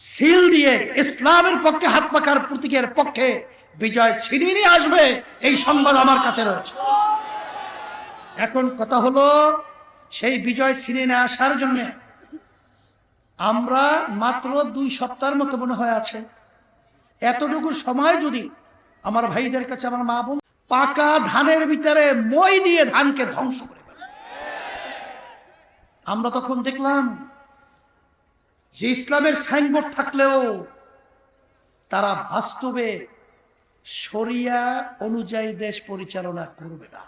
Seal দিয়ে ইসলামের পক্ষে হাত পাকার প্রতীকের পক্ষে বিজয় ছিনিয়ে নিয়ে আসবে, এই সংবাদ আমার কাছে রয়েছে। এখন কথা হলো, সেই বিজয় ছিনিয়ে নিয়ে আসার জন্য আমরা মাত্র দুই সপ্তাহের মতো মনে হয় আছে। এতটুকু সময় যদি আমার ভাইদের কাছে, আমার মা বোন পাকা ধানের ভিতরে মই দিয়ে ধানকে ধ্বংস করে আমরা তখন দেখলাম যে ইসলামের সাইনবোর্ড থাকলেও তারা বাস্তবে শরিয়া অনুযায়ী দেশ পরিচালনা করবে না।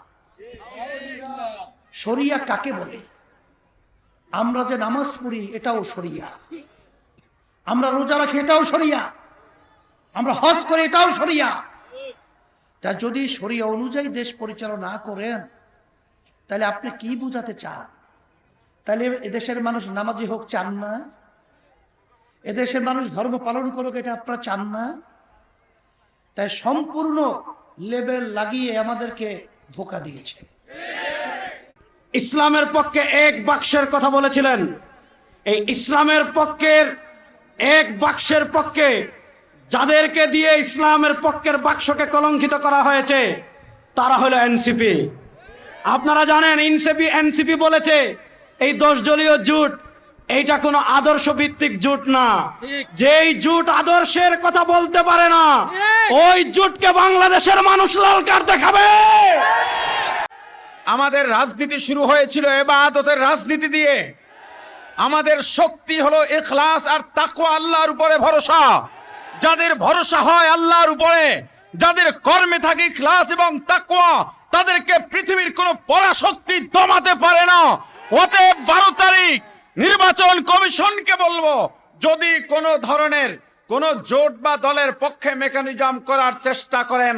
শরিয়া কাকে বলে? আমরা যে নামাজ পড়ি, এটাও শরিয়া। আমরা রোজা রাখি, এটাও সরিয়া আমরা হজ করি, এটাও সরিয়া তা যদি শরিয়া অনুযায়ী দেশ পরিচালনা করেন, তাহলে আপনি কি বুঝাতে চান? তাহলে এদেশের মানুষ নামাজি হোক, চান না? এদেশের মানুষ ধর্ম পালন করুক, এটা আপনারা চান না। তাই সম্পূর্ণ লেবেল লাগিয়ে আমাদেরকে ধোকা দিয়েছে। ইসলামের পক্ষে এক বাক্সের কথা বলেছিলেন। এই ইসলামের পক্ষের এক বাক্সের পক্ষে যাদেরকে দিয়ে ইসলামের পক্ষের বাক্সকে কলঙ্কিত করা হয়েছে, তারা হলো এনসিপি। আপনারা জানেন, এনসিপি এনসিপি বলেছে, এই দশ জলীয় জোট এইটা কোনো আদর্শ ভিত্তিক জোট না। যেই জোট আদর্শের কথা বলতে পারে না ওই জোটকে বাংলাদেশের মানুষ লাল কার্ড দেখাবে। আমাদের রাজনীতি শুরু হয়েছিল এবাদতের রাজনীতি দিয়ে। আমাদের শক্তি হলো ইখলাস আর তাকওয়া আল্লাহর উপরে ভরসা। যাদের ভরসা হয় আল্লাহর উপরে যাদের কর্মে থাকে ইখলাস এবং তাকওয়া তাদেরকে পৃথিবীর কোনো পরাশক্তি দমাতে পারে না। অতএব বারো তারিখ নির্বাচন কমিশনকে বলব, যদি কোনো ধরনের কোন জোট বা দলের পক্ষে মেকানিজম করার চেষ্টা করেন,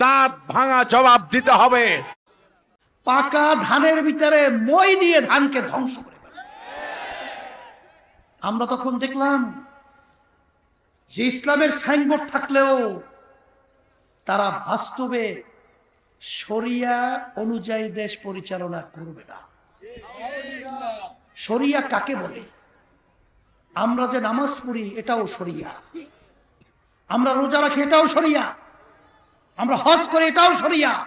দাঁত ভাঙা জবাব দিতে হবে। পাকা ধানের ভিতরে মই দিয়ে ধানকে ধ্বংস করে আমরা তখন দেখলাম যে ইসলামের সাইনবোর্ড থাকলেও তারা বাস্তবে সরিয়া অনুযায়ী দেশ পরিচালনা করবে না। শরিয়া কাকে বলে? আমরা যে নামাজ পড়ি, এটাও শরিয়া। আমরা রোজা রাখি, এটাও শরিয়া। আমরা হজ করি, এটাও শরিয়া।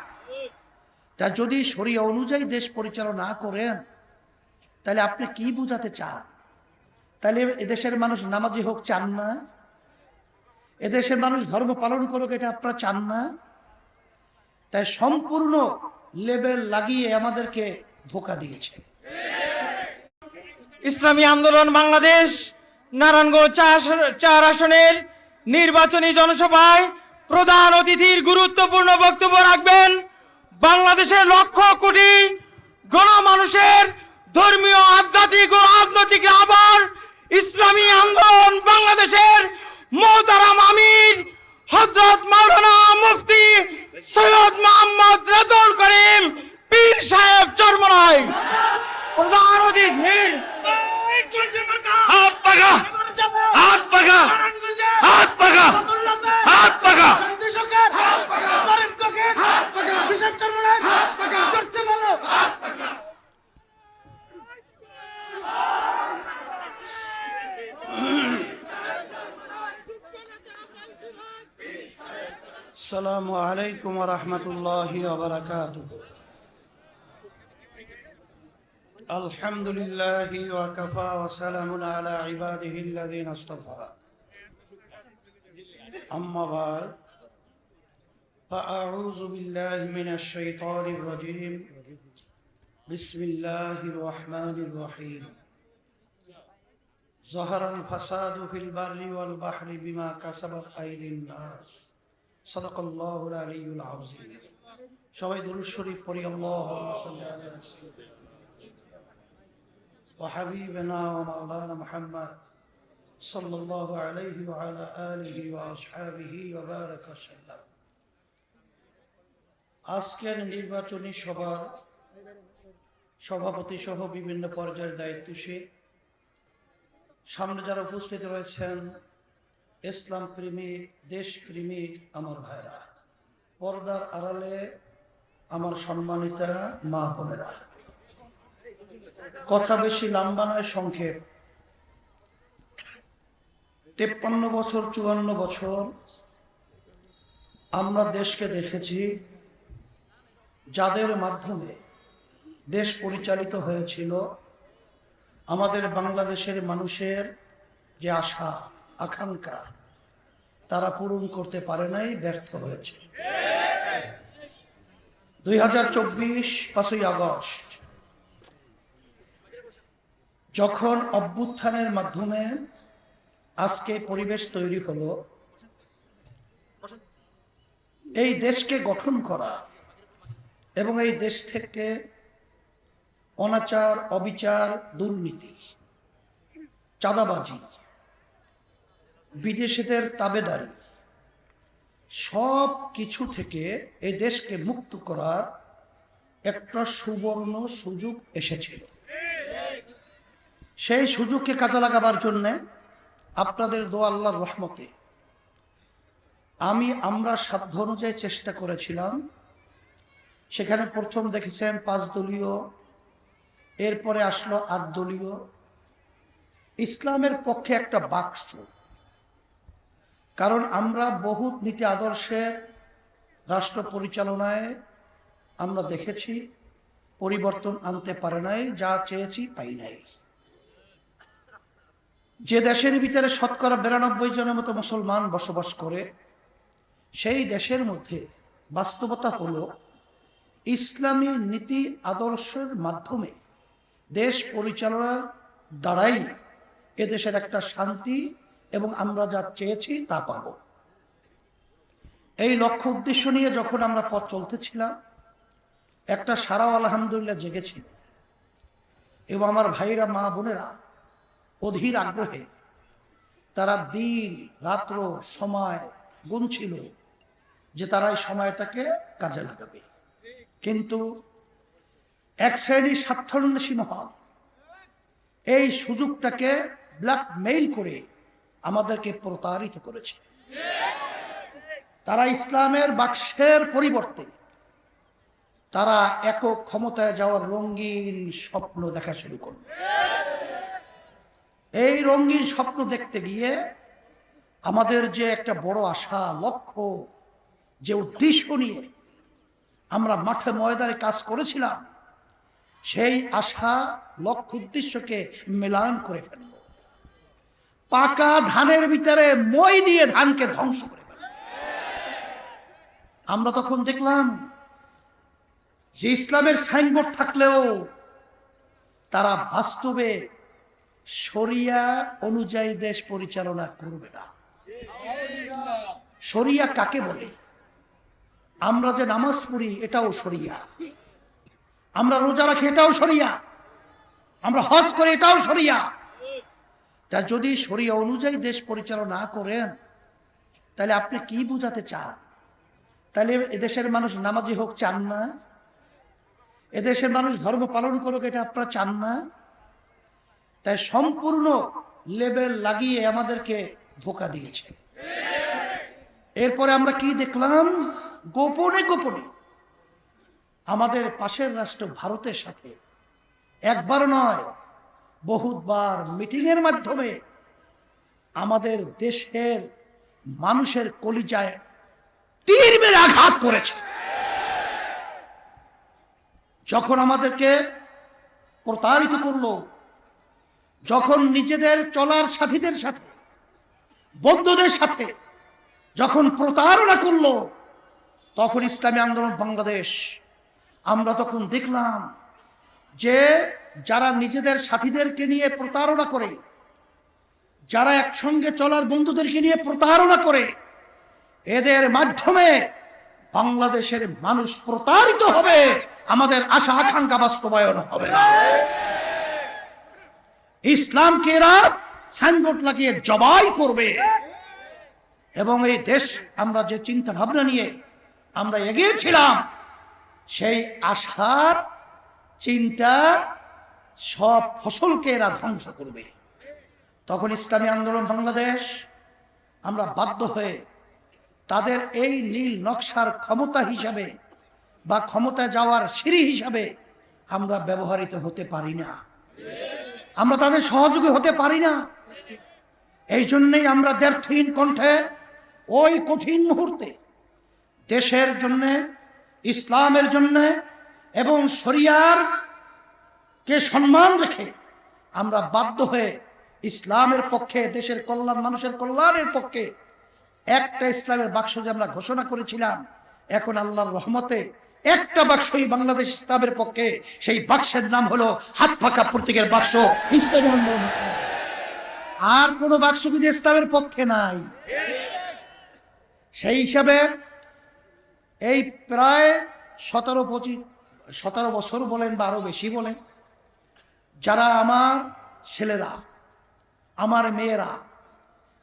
তা যদি শরিয়া অনুযায়ী দেশ পরিচালনা করেন, তাহলে আপনি কি বুঝাতে চান? তাহলে এদেশের মানুষ নামাজি হোক, চান না। এদেশের মানুষ ধর্ম পালন করুক, এটা আপনারা চান না। তাই সম্পূর্ণ লেবেল লাগিয়ে আমাদেরকে ধোকা দিয়েছে। ইসলামী আন্দোলন বাংলাদেশ নারায়ণগঞ্জ চার- আসনের নির্বাচনী জনসভায় প্রধান অতিথির গুরুত্বপূর্ণ বক্তব্য রাখবেন বাংলাদেশের লক্ষ কোটি গণমানুষের ধর্মীয়, আধ্যাত্মিক ও রাজনৈতিক আবার ইসলামী আন্দোলন বাংলাদেশের মোহতারাম আমির হজরত মাওলানা মুফতি সৈয়দ মোহাম্মদ রাজুল করিম পীর সাহেব চরমনায়। প্রধান অতিথি হাত পাকা। হাত পাকা। হাত পাকা। হাত পাকা। সালামু আলাইকুম রহমতুল্লাহ বারকাত الحمد لله وكفى وسلام على عباده الذين اصطفى أما بعد فأعوذ بالله من الشيطان الرجيم بسم الله الرحمن الرحيم ظهر الفساد في البر والبحر بما كسبت أيدي الناس صدق الله العلي العظيم সবাই দুরুদ শরীফ পড়ি আল্লাহুম্মা সাল্লি আলা সাইয়্যিদিনা وحبيبنا ومولانا محمد صلى الله عليه وعلى آله وأصحابه وبارك وسلم আজকের নির্বাচনী সভার সভাপতি সহ বিভিন্ন পর্যায়ের দায়িত্বশীল সামনে যারা উপস্থিত রয়েছেন ইসলাম প্রেমিক দেশ প্রেমিক আমার ভাইরা পর্দার আড়ালে আমার সম্মানিতা মা বোনেরা কথা বেশি লম্বা নয়, সংক্ষেপ। তেপ্পান্ন বছর, চুয়ান্ন বছর আমরা দেশকে দেখেছি যাদের মাধ্যমে দেশ পরিচালিত হয়েছিল আমাদের বাংলাদেশের মানুষের যে আশা, আকাঙ্ক্ষা, তারা পূরণ করতে পারে নাই, ব্যর্থ হয়েছে। দুই হাজার চব্বিশ পাঁচই আগস্ট যখন অভ্যুত্থানের মাধ্যমে আজকে পরিবেশ তৈরি হলো, এই দেশকে গঠন করা এবং এই দেশ থেকে অনাচার, অবিচার, দুর্নীতি, চাঁদাবাজি, বিদেশিদের তাবেদারি, সব কিছু থেকে এই দেশকে মুক্ত করার একটা সুবর্ণ সুযোগ এসেছিল। সেই সুযোগকে কাজে লাগাবার জন্য আপনাদের দোয়া আল্লাহর রহমতে। আমি, আমরা সাধ্য অনুযায়ী চেষ্টা করেছিলাম। সেখানে প্রথম দেখেছেন পাঁচ দলীয়, এরপরে আসলো আট দলীয়। ইসলামের পক্ষে একটা বাক্স। কারণ আমরা বহুত নীতি আদর্শে, রাষ্ট্র পরিচালনায় আমরা দেখেছি, পরিবর্তন আনতে পারে নাই, যা চেয়েছি পাই নাই। যে দেশের ভিতরে শতকরা বিরানব্বই জনের মতো মুসলমান বসবাস করে, সেই দেশের মধ্যে বাস্তবতা হলো ইসলামী নীতি আদর্শের মাধ্যমে দেশ পরিচালনার দ্বারাই এদেশের একটা শান্তি এবং আমরা যা চেয়েছি তা পাব। এই লক্ষ্য উদ্দেশ্য নিয়ে যখন আমরা পথ চলতেছিলাম, একটা সারাও আলহামদুলিল্লাহ জেগেছিল। এবং আমার ভাইরা, মা বোনেরা অধীর আগ্রহে। তারা দিন, রাত্র, সময় গুনছিল যে তারা এই সময়টাকে কাজে লাগাবে। কিন্তু এক শ্রেণির স্বার্থান্বেষী মহল এই সুযোগটাকে ব্ল্যাকমেইল করে আমাদেরকে প্রতারিত করেছে। তারা ইসলামের বাক্সের পরিবর্তে তারা একক ক্ষমতায় যাওয়ার রঙিন স্বপ্ন দেখা শুরু করল। এই রঙিন স্বপ্ন দেখতে গিয়ে আমাদের যে একটা বড় আশা, লক্ষ্য, যে উদ্দেশ্য নিয়ে আমরা মাঠে ময়দানে কাজ করেছিলাম, সেই আশা, লক্ষ্য, উদ্দেশ্যকে মেলান করে ফেলল পাকা ধানের ভিতরে মই দিয়ে ধানকে ধ্বংস করে ফেলল আমরা তখন দেখলাম যে ইসলামের সাইনবোর্ড থাকলেও তারা বাস্তবে শরিয়া অনুযায়ী দেশ পরিচালনা করবে না। শরিয়া কাকে বলে? আমরা যে নামাজ পড়ি, এটাও শরিয়া। আমরা রোজা রাখি, এটাও শরিয়া। আমরা হজ করি, এটাও শরিয়া। তা যদি শরিয়া অনুযায়ী দেশ পরিচালনা করেন, তাহলে আপনি কি বুঝাতে চান? তাহলে এদেশের মানুষ নামাজি হোক, চান না। এদেশের মানুষ ধর্ম পালন করুক, এটা আপনারা চান না? তাই সম্পূর্ণ লেবেল লাগিয়ে আমাদেরকে ধোকা দিয়েছে। এরপরে আমরা কি দেখলাম? গোপনে গোপনে আমাদের পাশের রাষ্ট্র ভারতের সাথে একবার নয়, বহুতবার মিটিংয়ের মাধ্যমে আমাদের দেশের মানুষের কলিজায় তীর মেরে আঘাত করেছে। যখন আমাদেরকে প্রতারিত করল যখন নিজেদের চলার সাথীদের সাথে, বন্ধুদের সাথে যখন প্রতারণা করল, তখন ইসলামী আন্দোলন বাংলাদেশ। আমরা তখন দেখলাম যে যারা নিজেদের সাথীদেরকে নিয়ে প্রতারণা করে, যারা একসঙ্গে চলার বন্ধুদেরকে নিয়ে প্রতারণা করে, এদের মাধ্যমে বাংলাদেশের মানুষ প্রতারিত হবে। আমাদের আশা আকাঙ্ক্ষা বাস্তবায়ন হবে। না ইসলামকে এরা সাইনবোর্ড লাগিয়ে জবাই করবে। এবং এই দেশ আমরা যে চিন্তা ভাবনা নিয়ে আমরা এগিয়েছিলাম, সেই আশার চিন্তা সব ফসলকে এরা ধ্বংস করবে। তখন ইসলামী আন্দোলন বাংলাদেশ, আমরা বাধ্য হয়ে তাদের এই নীল নকশার ক্ষমতা হিসাবে বা ক্ষমতা যাওয়ার সিঁড়ি হিসাবে আমরা ব্যবহৃত হতে পারি না। আমরা তাদের সহযোগী হতে পারি না। এই জন্যেই আমরা দ্ব্যর্থহীন কণ্ঠে ওই কঠিন মুহূর্তে দেশের জন্যে, ইসলামের জন্যে এবং শরিয়ার কে সম্মান রেখে আমরা বাধ্য হয়ে ইসলামের পক্ষে, দেশের কল্যাণ, মানুষের কল্যাণের পক্ষে একটা ইসলামের বাক্স যে আমরা ঘোষণা করেছিলাম, এখন আল্লাহর রহমতে একটা বাক্সই বাংলাদেশ ইসলামের পক্ষে, সেই বাক্সের নাম হলো হাত ফাঁকা প্রতীকের বাক্স, ইসলামী আন্দোলন আর কোনো বাক্স কিন্তু ইসলামের পক্ষে নাই, সেই হিসাবে এই প্রায় সতেরো পঁচিশ, সতেরো বছর বলেন বা আরও বেশি বলেন, যারা আমার ছেলেরা, আমার মেয়েরা,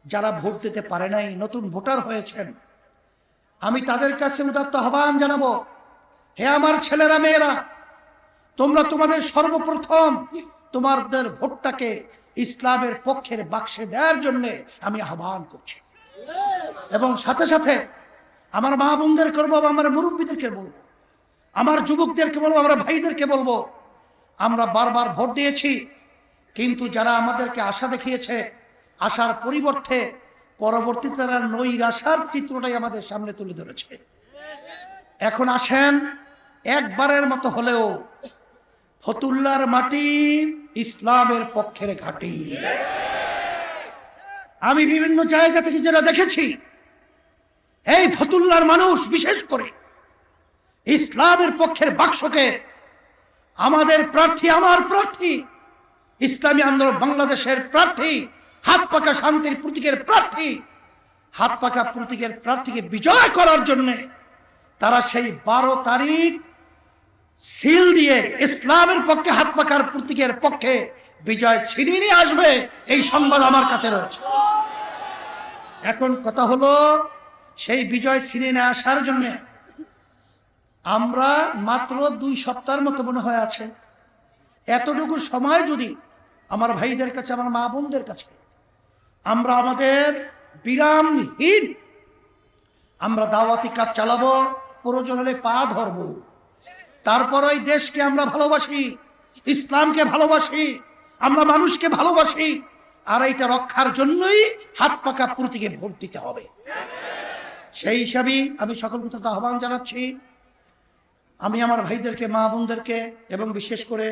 যারা ভোট দিতে পারে নাই, নতুন ভোটার হয়েছেন, আমি তাদের কাছে উদাত্ত আহ্বান জানাব। হে আমার ছেলেরা মেয়েরা, তোমরা তোমাদের সর্বপ্রথম তোমাদের ভোটটাকে ইসলামের পক্ষের বাক্সে দেওয়ার জন্য আমি আহ্বান করছি। এবং সাথে সাথে আমার মা বোনদেরকে বলব, আমার মুরব্বীদেরকে বলব, আমার যুবকদেরকে বলব, আমরা ভাইদেরকে বলব, আমরা বারবার ভোট দিয়েছি, কিন্তু যারা আমাদেরকে আশা দেখিয়েছে, আশার পরিবর্তে পরবর্তীতে তারা নৈরাশার চিত্রটাই আমাদের সামনে তুলে ধরেছে। এখন আসেন একবারের মতো হলেও ফতুল্লার মাটি ইসলামের পক্ষের ঘাঁটি। আমি বিভিন্ন জায়গা থেকে যেটা দেখেছি, এই ফতুল্লার মানুষ বিশেষ করে ইসলামের পক্ষের বাক্সকে, আমাদের প্রার্থী, আমার প্রার্থী, ইসলামী আন্দোলন বাংলাদেশের প্রার্থী, হাত পাকা শান্তির প্রতীকের প্রার্থী, হাত পাকা প্রতীকের প্রার্থীকে বিজয় করার জন্য তারা সেই বারো তারিখ সিল দিয়ে ইসলামের পক্ষে হাত পাকার প্রতীকের পক্ষে বিজয় ছিনিয়ে নিয়ে আসবে, এই সংবাদ আমার কাছে রয়েছে। এখন কথা হলো, সেই বিজয় ছিনিয়ে নিয়ে আসার জন্য আমরা মাত্র দুই সপ্তাহের মতো মনে হয় আছে। এতটুকু সময় যদি আমার ভাইদের কাছে, আমার মা বোনদের কাছে, আমরা আমাদের বিরামহীন, আমরা দাওয়াতি কাজ চালাবো, প্রয়োজন হলে পা ধরবো। তারপর ওই দেশকে আমরা ভালোবাসি, ইসলামকে ভালোবাসি, আমরা মানুষকে ভালোবাসি, আর এইটা রক্ষার জন্যই হাত পাকা প্রতীকে ভোট দিতে হবে। সেই হিসাবেই আমি সকল কথা আহ্বান জানাচ্ছি। আমি আমার ভাইদেরকে, মা বোনদেরকে, এবং বিশেষ করে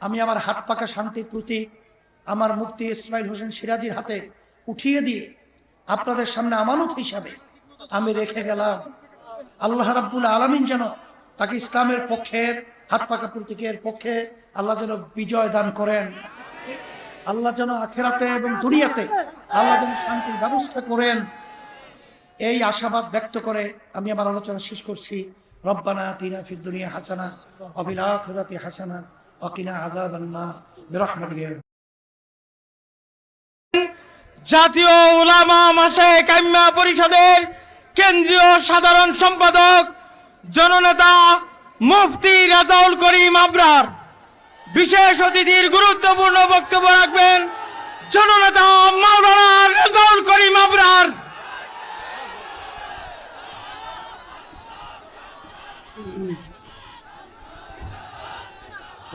আমি আমার হাত পাকা শান্তির প্রতীক, আমার মুফতি ইসমাইল হোসেন সিরাজির হাতে উঠিয়ে দিয়ে আপনাদের সামনে আমানত হিসাবে আমি রেখে গেলাম। আল্লাহ রাব্বুল আলমিন যেন তাকে ইসলামের পক্ষের হাত পাকা প্রতীকের পক্ষে আল্লাহ যেন বিজয় দান করেন। আল্লাহ যেন আখেরাতে এবং দুনিয়াতে আল্লাহ যেন শান্তির ব্যবস্থা করেন। এই আশাবাদ ব্যক্ত করে আমি আমার আলোচনা শেষ করছি। রব্বানা তিনা ফির দুনিয়া হাসানা অবিলাখরাতি হাসানা অকিনা আযাবান্না বিরহমাতিকা জাতীয় উলামা মাসে কাম্যা পরিষদের কেন্দ্রীয় সাধারণ সম্পাদক জননেতা মুফতি রাজাউল করিম আবরার। বিশেষ অতিথির গুরুত্বপূর্ণ বক্তব্য রাখবেন জননেতা মাওলানা রাজাউল করিম আবরার।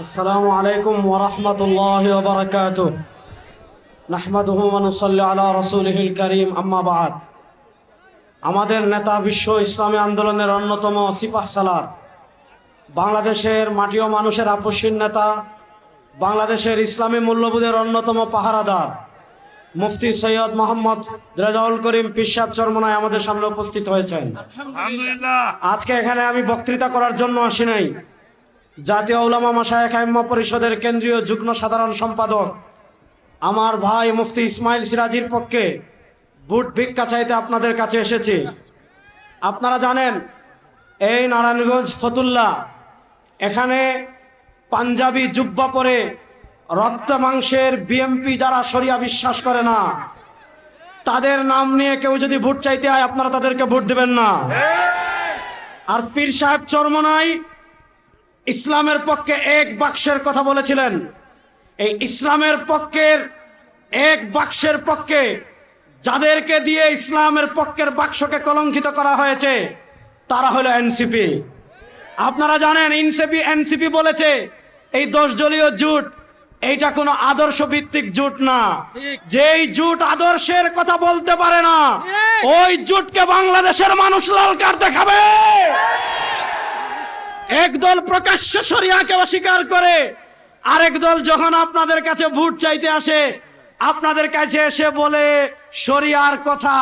আসসালামু আলাইকুম ওরহমতুল্লাহ বারকাত নাহমাদুহু ওয়া নুসাল্লি আলা রাসূলিহিল কারীম, আম্মা বা'দ। আমাদের নেতা বিশ্ব ইসলামী আন্দোলনের অন্যতম সিপাহ সালার বাংলাদেশের মাটি ও মানুষের আপসীন নেতা বাংলাদেশের ইসলামী মূল্যবোধের অন্যতম পাহারাদার। মুফতি সৈয়দ মোহাম্মদ রেজাউল করিম পিসাব চরমনায় আমাদের সামনে উপস্থিত হয়েছেন। আজকে এখানে আমি বক্তৃতা করার জন্য আসি নাই। জাতীয় উলামা মাসায়েক আইম্মা পরিষদের কেন্দ্রীয় যুগ্ম সাধারণ সম্পাদক আমার ভাই মুফতি ইসমাইল সিরাজির পক্ষে বুট ভিক্ষা চাইতে আপনাদের কাছে এসেছি। আপনারা জানেন, এই নারায়ণগঞ্জ ফতুল্লা, এখানে পাঞ্জাবি জুব্বা পরে রক্ত মাংসের বিএমপি যারা সরিয়া বিশ্বাস করে না, তাদের নাম নিয়ে কেউ যদি ভোট চাইতে হয় আপনারা তাদেরকে ভোট দেবেন না। আর পীর সাহেব চরমনাই ইসলামের পক্ষে এক বাক্সের কথা বলেছিলেন। এই ইসলামের পক্ষের এক বাক্সের পক্ষে যাদেরকে দিয়ে ইসলামের পক্ষের বাক্সকে কলঙ্কিত করা হয়েছে তারা হলো এনসিপি। আপনারা জানেন এনসিপি এনসিপি বলেছে এই দশ দলীয় জোট এইটা কোনো আদর্শ ভিত্তিক জোট না। যেই জোট আদর্শের কথা বলতে পারে না ওই জোটকে বাংলাদেশের মানুষ লাল কার্ড দেখাবে। একদল প্রকাশ্য শরিয়াকে অস্বীকার করে আরেক দল যখন আপনাদের কাছে ভোট চাইতে আসে আপনাদের কাছে এসে বলে শরিয়ার কথা।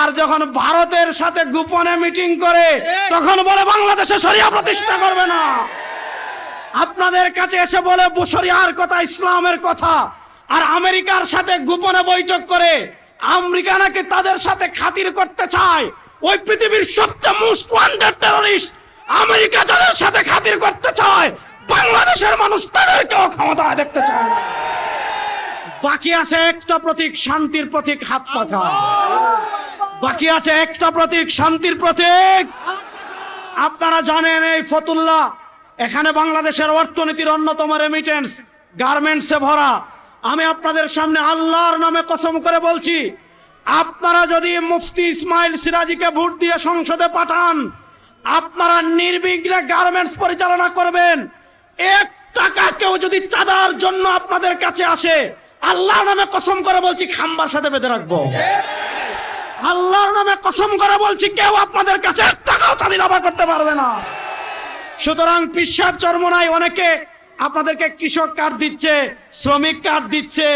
আর যখন ভারতের সাথে গোপনে মিটিং করে, তখন বলে বাংলাদেশে শরিয়া প্রতিষ্ঠা করবে না। আপনাদের কাছে এসে বলে শরিয়ার কথা, ইসলামের কথা। আর আমেরিকার সাথে গোপনে বৈঠক করে, আমেরিকা নাকি তাদের সাথে খাতির করতে চায়। ওই পৃথিবীর সবচেয়ে মোস্ট ওয়ান্টেড টেররিস্ট আমেরিকা যাদের সাথে খাতির করতে চায়, বাংলাদেশের মানুষ তাদেরকেও ক্ষমতায় দেখতে চায় না। বাকি আছে একটা প্রতীক, শান্তির প্রতীক, হাত পাখা। বাকি আছে একটা প্রতীক, শান্তির প্রতীক। আপনারা জানেন এই ফতুল্লাহ, এখানে বাংলাদেশের অর্থনীতির অন্যতম রেমিটেন্স গার্মেন্টসে ভরা। আমি আপনাদের সামনে আল্লাহর নামে কসম করে বলছি, আপনারা যদি মুফতি ইসমাইল সিরাজিকে ভোট দিয়ে সংসদে পাঠান, আপনারা নির্বিঘ্নে গার্মেন্টস পরিচালনা করবেন। এক টাকা কেউ যদি চাঁদার জন্য আপনাদের কাছে আসে আল্লাহর নামে কসম করে বলছি, খাম্বার সাথে বেঁধে রাখব। আল্লাহর নামে কসম করে বলছি, কেউ আপনাদের কাছে এক টাকাও চাঁদি লাভা করতে পারবে না। সুতরাং পিসাব চর্মনায় অনেকে আপনাদেরকে কৃষক কার্ড দিচ্ছে, শ্রমিক কার্ড দিচ্ছে,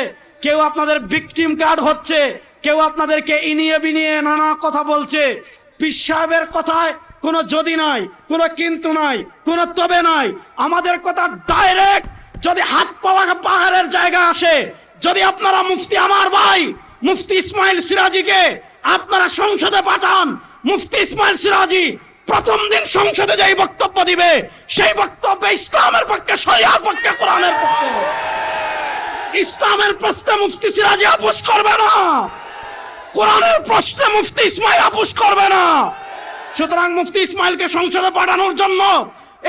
কেউ আপনাদের ভিকটিম কার্ড হচ্ছে, কেউ আপনাদেরকে ইনিয়ে বিনিয়ে নানা কথা বলছে। পিসাবের কথায় কোনো যদি নাই, কোনো কিন্তু নাই, কোনো তবে নাই। আমাদের কথা ডাইরেক্ট যদি হাত পাওয়া পাহাড়ের জায়গা আসে যদি আপনারা মুফতি আমার ভাই, মুফতি ইসমাইল সিরাজিকে আপনারা সংসদে পাঠান, মুফতি ইসমাইল সিরাজি প্রথম দিন সংসদে যেই বক্তব্য দিবে, সেই বক্তব্যে ইসলামের পক্ষে, শরিয়ার পক্ষে, কোরআনের পক্ষে। ইসলামের প্রশ্নে মুফতি সিরাজি আপোষ করবে না। কোরআনের প্রশ্নে মুফতি ইসমাইল আপোষ করবে না। সুতরাং মুফতি ইসমাইলকে সংসদে পাঠানোর জন্য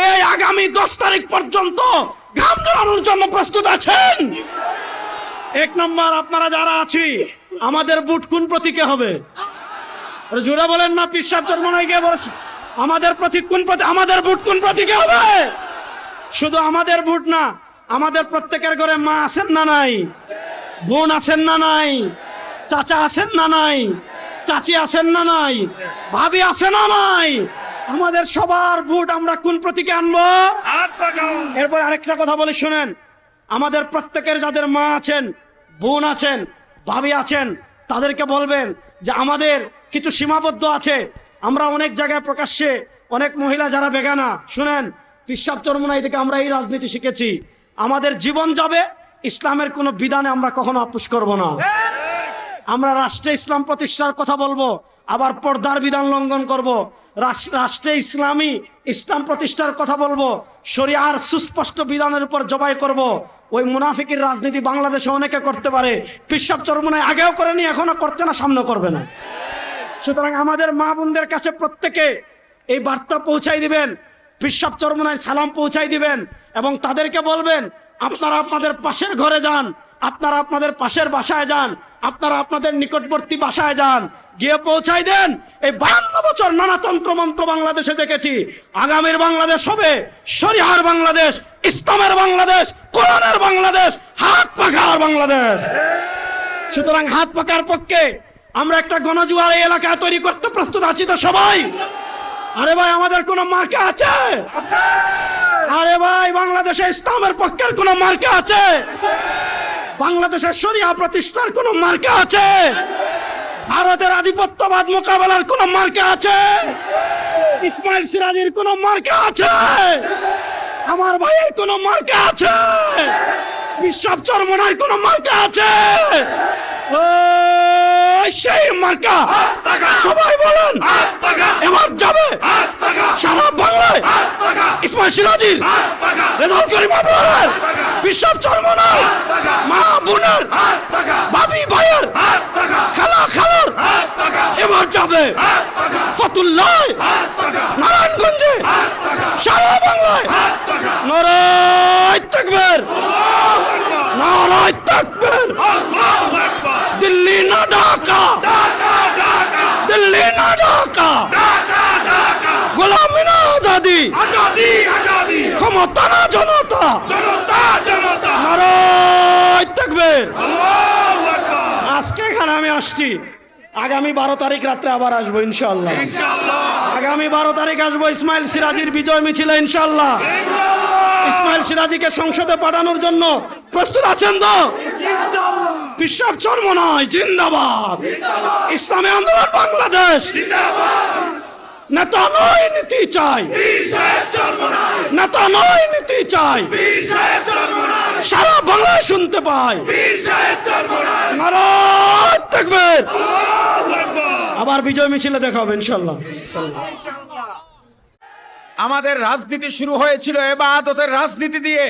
এই আগামী দশ তারিখ পর্যন্ত ঘাম জড়ানোর জন্য প্রস্তুত আছেন। এক নম্বর আপনারা যারা আছি আমাদের বুট কোন প্রতীকে হবে? জোরে বলেন না পিসাব জন্ম নাই গিয়ে বলেছে। আমাদের প্রতীক কোন প্রতীক আমাদের বুট কোন প্রতীকে হবে? শুধু আমাদের বুট না আমাদের প্রত্যেকের ঘরে মা আছেন না নাই? বোন আছেন না নাই? চাচা আছেন না নাই? চাচি আছেন না নাই? ভাবি আছে না নাই? আমাদের সবার বুট আমরা কোন প্রতীকে আনব? এরপর আরেকটা কথা বলি শুনেন। আমাদের প্রত্যেকের যাদের মা আছেন, বোন আছেন, ভাবি আছেন, তাদেরকে বলবেন যে আমাদের কিছু সীমাবদ্ধ আছে। আমরা অনেক জায়গায় প্রকাশ্যে অনেক মহিলা যারা বেগানা, শুনেন, পিসাব চরমনাই থেকে আমরা এই রাজনীতি শিখেছি। আমাদের জীবন যাবে, ইসলামের কোনো বিধানে আমরা কখনো আপোষ করব না। আমরা রাষ্ট্রে ইসলাম প্রতিষ্ঠার কথা বলব আবার পর্দার বিধান লঙ্ঘন করব। রাষ্ট্রে ইসলামী, ইসলাম প্রতিষ্ঠার কথা বলব। শরিয়ার সুস্পষ্ট বিধানের উপর জবাই করব। ওই মুনাফিকের রাজনীতি বাংলাদেশে অনেকে করতে পারে। পিসাব চরমনায় আগেও করেনি এখনও করতে না, সামনে করবে না। সুতরাং আমাদের মা বোনদের কাছে প্রত্যেকে এই বার্তা পৌঁছাই দিবেন। পিসাব চরমনায় সালাম পৌঁছাই দিবেন এবং তাদেরকে বলবেন, আপনারা আপনাদের পাশের ঘরে যান, আপনারা আপনাদের পাশের বাসায় যান, আপনারা আপনাদের নিকটবর্তী বাসায় যান। গিয়ে পৌঁছাই দেন। এই বান্ন বছর নানা তন্ত্র মন্ত্র বাংলাদেশে দেখেছি। আগামীর বাংলাদেশ হবে শরিয়ার বাংলাদেশ, ইসলামের বাংলাদেশ, কোরআনের বাংলাদেশ, হাত পাখার বাংলাদেশ। সুতরাং হাত পাকার পক্ষে আমরা একটা গণজুয়ার এই এলাকায় তৈরি করতে প্রস্তুত আছি তো সবাই? আরে ভাই, আমাদের কোনো মার্কা আছে? আরে ভাই, বাংলাদেশে ইসলামের পক্ষের কোনো মার্কা আছে? বাংলাদেশের শরিয়া প্রতিষ্ঠার কোনো মার্কা আছে? ভারতের আধিপত্যবাদ মোকাবেলার কোনো মার্কা আছে? ইসমাইল সিরাজির কোনো মার্কা আছে? আমার ভাইয়ের কোনো মার্কা আছে? বিশ্বাস চরমনার কোনো মার্কা আছে? সেই মার্কা সবাই বলেন। এবার যাবে সারা বাংলায় ইসমাইল সিরাজির রেজাউল করিম চরমনার মা বোনের ভাবি ভাইয়ের খালা খালার এবার যাবে। ফতুল্লাহ নারায়ণগঞ্জে সারা বাংলায়। নারায় তাকবীর নারায় তাকবীর। দিল্লি না ঢাকা দিল্লি না ঢাকা। গোলামি না আজাদি ক্ষমতা না জনতা। নারায় থাকবে আজকে এখানে আমি আসছি। আগামী বারো তারিখ রাত্রে আবার আসব ইনশাল্লাহ আগামী বারো তারিখ আসব ইসমাইল সিরাজির বিজয় মিছিল ইনশাল্লাহ ইসমাইল সিরাজিকে সংসদে পাঠানোর জন্য প্রস্তুত আছেন তো? পিসাব চর্ম নয় জিন্দাবাদ। ইসলামী আন্দোলন বাংলাদেশ। নেতা নয় নীতি চাই। নেতা নয় নীতি চাই। সারা বাংলায় শুনতে থাকবে। আবার বিজয় মিছিলে দেখা ইনশাল্লাহ। আমাদের রাজনীতি শুরু হয়েছিল এবাদতের রাজনীতি দিয়ে।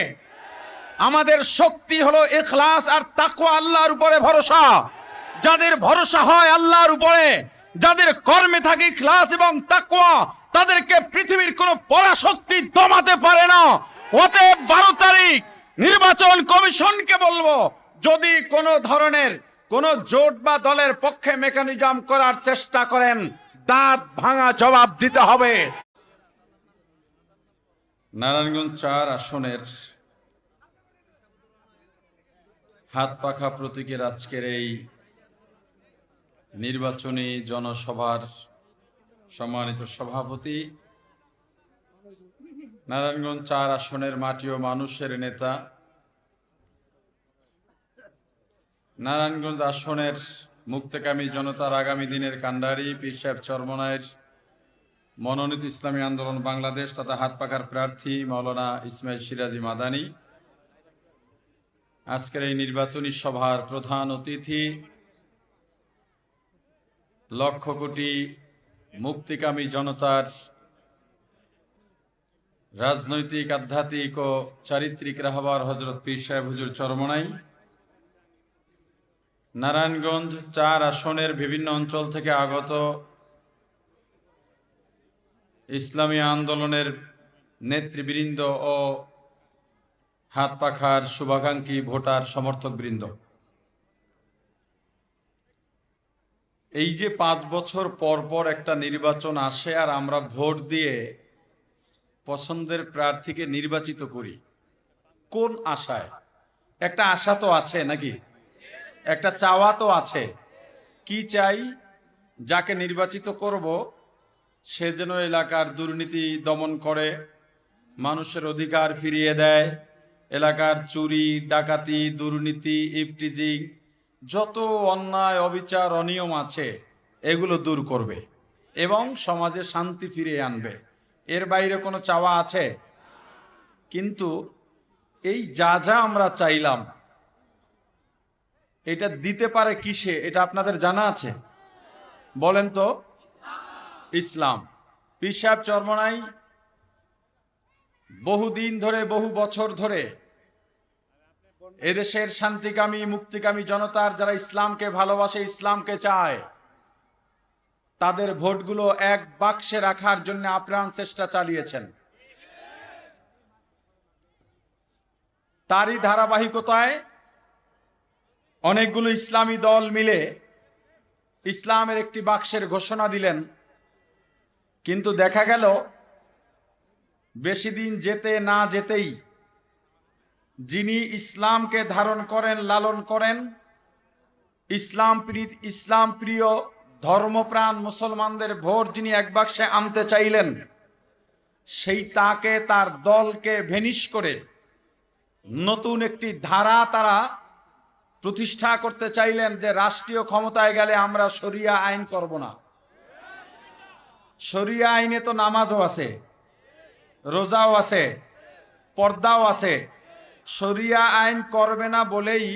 আমাদের শক্তি হলো ইখলাস আর তাকওয়া আল্লাহর উপরে ভরসা। যাদের ভরসা হয় আল্লাহর উপরে, যাদের কর্মে থাকে ক্লাস এবং তাকুয়া তাদেরকে পৃথিবীর কোনো পরাশক্তি দমাতে পারে না। অতএব বারো তারিখ নির্বাচন কমিশনকে বলব, যদি কোনো ধরনের কোন জোট বা দলের পক্ষে মেকানিজম করার চেষ্টা করেন, দাঁত ভাঙা জবাব দিতে হবে। নারায়ণগঞ্জ চার আসনের হাত পাখা প্রতীকের আজকের এই নির্বাচনী জনসভার সম্মানিত সভাপতি নারায়ণগঞ্জ চার আসনের মাটি ও মানুষের নেতা। নারায়ণগঞ্জ আসনের মুক্তকামী জনতার আগামী দিনের কান্ডারি পীর সাহেব চরমনায়ের মনোনীত ইসলামী আন্দোলন বাংলাদেশ তথা হাত পাকার প্রার্থী মাওলানা ইসমাইল সিরাজি মাদানি। আজকের এই নির্বাচনী সভার প্রধান অতিথি লক্ষ কোটি মুক্তিকামী জনতার রাজনৈতিক, আধ্যাত্মিক ও চারিত্রিক রাহবার হজরত পীর সাহেব হুজুর চরমনাই। নারায়ণগঞ্জ চার আসনের বিভিন্ন অঞ্চল থেকে আগত ইসলামী আন্দোলনের নেতৃবৃন্দ ও হাত পাখার শুভাকাঙ্ক্ষী ভোটার সমর্থক বৃন্দ এই যে পাঁচ বছর পর পর একটা নির্বাচন আসে আর আমরা ভোট দিয়ে পছন্দের প্রার্থীকে নির্বাচিত করি। কোন আশায়? একটা আশা তো আছে নাকি? একটা চাওয়া তো আছে। কি চাই? যাকে নির্বাচিত করব, সে যেন এলাকার দুর্নীতি দমন করে, মানুষের অধিকার ফিরিয়ে দেয়, এলাকার চুরি, ডাকাতি, দুর্নীতি, ইফটিজিং, যত অন্যায়, অবিচার, অনিয়ম আছে, এগুলো দূর করবে এবং সমাজে শান্তি ফিরিয়ে আনবে। এর বাইরে কোনো চাওয়া আছে? কিন্তু এই যা যা আমরা চাইলাম, এটা দিতে পারে কিসে? এটা আপনাদের জানা আছে? বলেন তো, ইসলাম। পিসাব চর্মনাই বহুদিন ধরে, বহু বছর ধরে এদেশের শান্তিকামী, মুক্তিকামী জনতার, যারা ইসলামকে ভালোবাসে, ইসলামকে চায় তাদের ভোটগুলো এক বাক্সে রাখার জন্য আপ্রাণ চেষ্টা চালিয়েছেন। তারই ধারাবাহিকতায় অনেকগুলো ইসলামী দল মিলে ইসলামের একটি বাক্সের ঘোষণা দিলেন। কিন্তু দেখা গেল, বেশি দিন যেতে না যেতেই যিনি ইসলামকে ধারণ করেন, লালন করেন, ইসলাম ইসলাম প্রিয় ধর্মপ্রাণ মুসলমানদের ভোট যিনি এক বাক্সে আনতে চাইলেন, সেই তাকে, তার দলকে ভেনিশ করে নতুন একটি ধারা তারা প্রতিষ্ঠা করতে চাইলেন যে রাষ্ট্রীয় ক্ষমতায় গেলে আমরা শরিয়া আইন করব না। শরিয়া আইনে তো নামাজও আছে, রোজাও আছে, পর্দাও আছে। শরিয়া আইন করবে না বলেই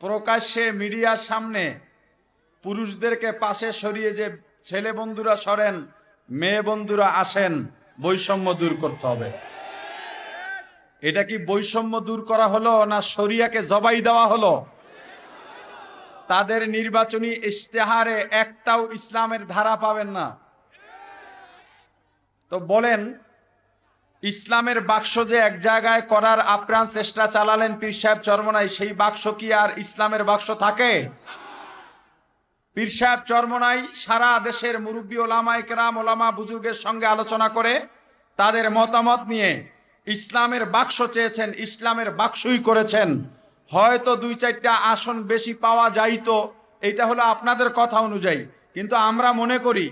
প্রকাশ্যে মিডিয়ার সামনে পুরুষদেরকে পাশে সরিয়ে যে ছেলে বন্ধুরা সরেন, মেয়ে বন্ধুরা আসেন, বৈষম্য দূর করতে হবে। এটা কি বৈষম্য দূর করা হলো না শরিয়াকে জবাই দেওয়া হলো? তাদের নির্বাচনী ইশতেহারে একটাও ইসলামের ধারা পাবেন না। তো বলেন, ইসলামের বাক্স যে এক জায়গায় করার আপ্রাণ চেষ্টা চালালেন পীর সাহেব চরমনাই সেই বাক্স কি আর ইসলামের বাক্স থাকে? পীর সাহেব চরমনাই সারা দেশের মুরব্বী ওলামায় কেরাম ওলামা বুজুর্গের সঙ্গে আলোচনা করে তাদের মতামত নিয়ে ইসলামের বাক্স চেয়েছেন, ইসলামের বাক্সই করেছেন। হয়তো দুই চারটা আসন বেশি পাওয়া যাইতো, এটা হলো আপনাদের কথা অনুযায়ী। কিন্তু আমরা মনে করি,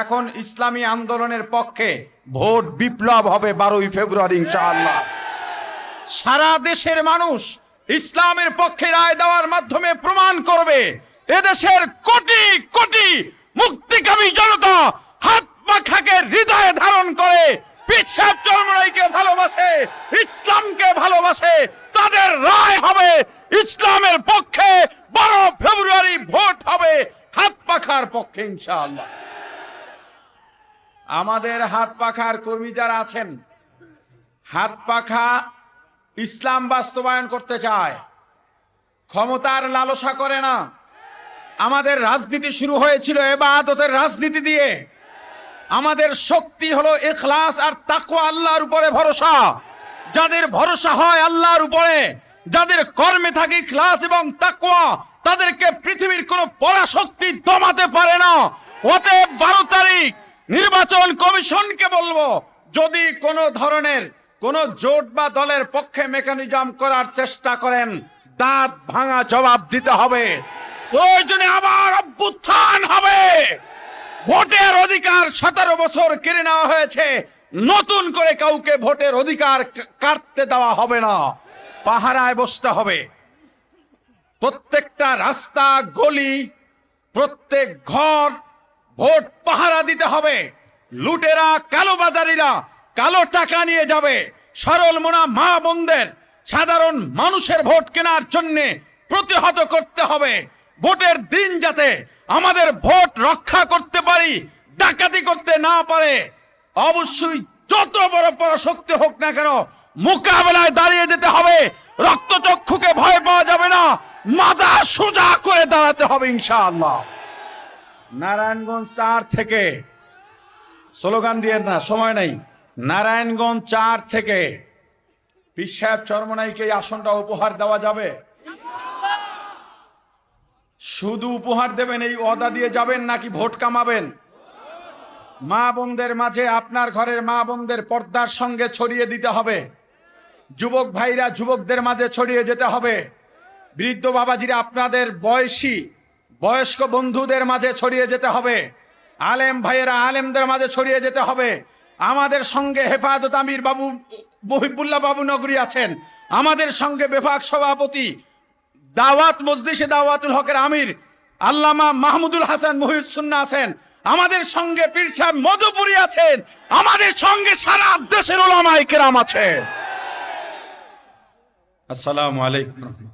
এখন ইসলামী আন্দোলনের পক্ষে ভোট বিপ্লব হবে বারোই ফেব্রুয়ারি, ইনশাআল্লাহ। সারা দেশের মানুষ ইসলামের পক্ষে রায় দেওয়ার মাধ্যমে প্রমাণ করবে এদেশের কোটি কোটি মুক্তিকামী জনতা হাত পাখাকে হৃদয়ে ধারণ করে পিছাব চরমরাইকে ভালোবাসে, ইসলামকে ভালোবাসে, তাদের রায় হবে, ইসলামের পক্ষে বারো ফেব্রুয়ারি ভোট হবে, হাত পাখার পক্ষে ইনশাআল্লাহ। আমাদের হাত পাখার কর্মী যারা আছেন, হাত পাখা ইসলাম বাস্তবায়ন করতে চায়, ক্ষমতার লালসা করে না। আমাদের রাজনীতি শুরু হয়েছিল এবাদতের রাজনীতি দিয়ে। আমাদের শক্তি হলো ইখলাস আর তাকওয়া আল্লাহর উপরে ভরসা। যাদের ভরসা হয় আল্লাহর উপরে, যাদের কর্মে থাকে ক্লাস এবং তাকুয়া তাদেরকে পৃথিবীর কোনো পরাশক্তি দমাতে পারে না। অতএব বারো তারিখ নির্বাচন কমিশনকে বলব, যদি কোনো ধরনের কোন জোট বা দলের পক্ষে মেকানিজম করার চেষ্টা করেন, দাঁত ভাঙা জবাব দিতে হবে। প্রয়োজনে আবার অভ্যুত্থান হবে। ভোটের অধিকার সতেরো বছর কেড়ে নেওয়া হয়েছে। নতুন করে কাউকে ভোটের অধিকার কাটতে দেওয়া হবে না। পাহারায় বসতে হবে। প্রত্যেকটা রাস্তা, গলি, প্রত্যেক ঘর, ভোট পাহারা দিতে হবে। লুটেরা কালোবাজারিরা কালো টাকা নিয়ে যাবে। সরল মোনা মা বোনদের সাধারণ মানুষের ভোট কেনার জন্যে প্রতিহত করতে হবে। ভোটের দিন যাতে আমাদের ভোট রক্ষা করতে পারি, ডাকাতি করতে না পারে, অবশ্যই যত বড় বড় শক্তি হোক না কেন মোকাবেলায় দাঁড়িয়ে যেতে হবে। রক্তচক্ষুকে ভয় পাওয়া যাবে না, মাজা সোজা করে দাঁড়াতে হবে ইনশাআল্লাহ। নারায়ণগঞ্জ চার থেকে, স্লোগান দিয়ে না, সময় নাই। নারায়ণগঞ্জ চার থেকে, পীর সাহেব চরমনাইকে এই আসনটা উপহার দেওয়া যাবে। শুধু উপহার দেবেন, এই অদা দিয়ে যাবেন নাকি ভোট কামাবেন? মা বোনদের মাঝে আপনার ঘরের মা বোনদের পর্দার সঙ্গে ছড়িয়ে দিতে হবে। যুবক ভাইরা যুবকদের মাঝে ছড়িয়ে যেতে হবে। বৃদ্ধ বাবাজিরা, আপনাদের বয়সী, বয়স্ক বন্ধুদের মাঝে ছড়িয়ে যেতে হবে। আলেম ভাইয়েরা, আলেমদের মাঝে ছড়িয়ে যেতে হবে। আমাদের সঙ্গে হেফাজত আমির বাবু, মহিবুল্লাহ বাবু নগরী আছেন। আমাদের সঙ্গে বিভাগ সভাপতি দাওয়াত মজলিসে দাওয়াতুল হকের আমির আল্লামা মাহমুদুল হাসান মহিউসুন্না আছেন। আমাদের সঙ্গে পীর সাহেব মধুপুরী আছেন। আমাদের সঙ্গে সারা দেশের ওলামায়ে কেরাম আছে আসসালামু আলাইকুম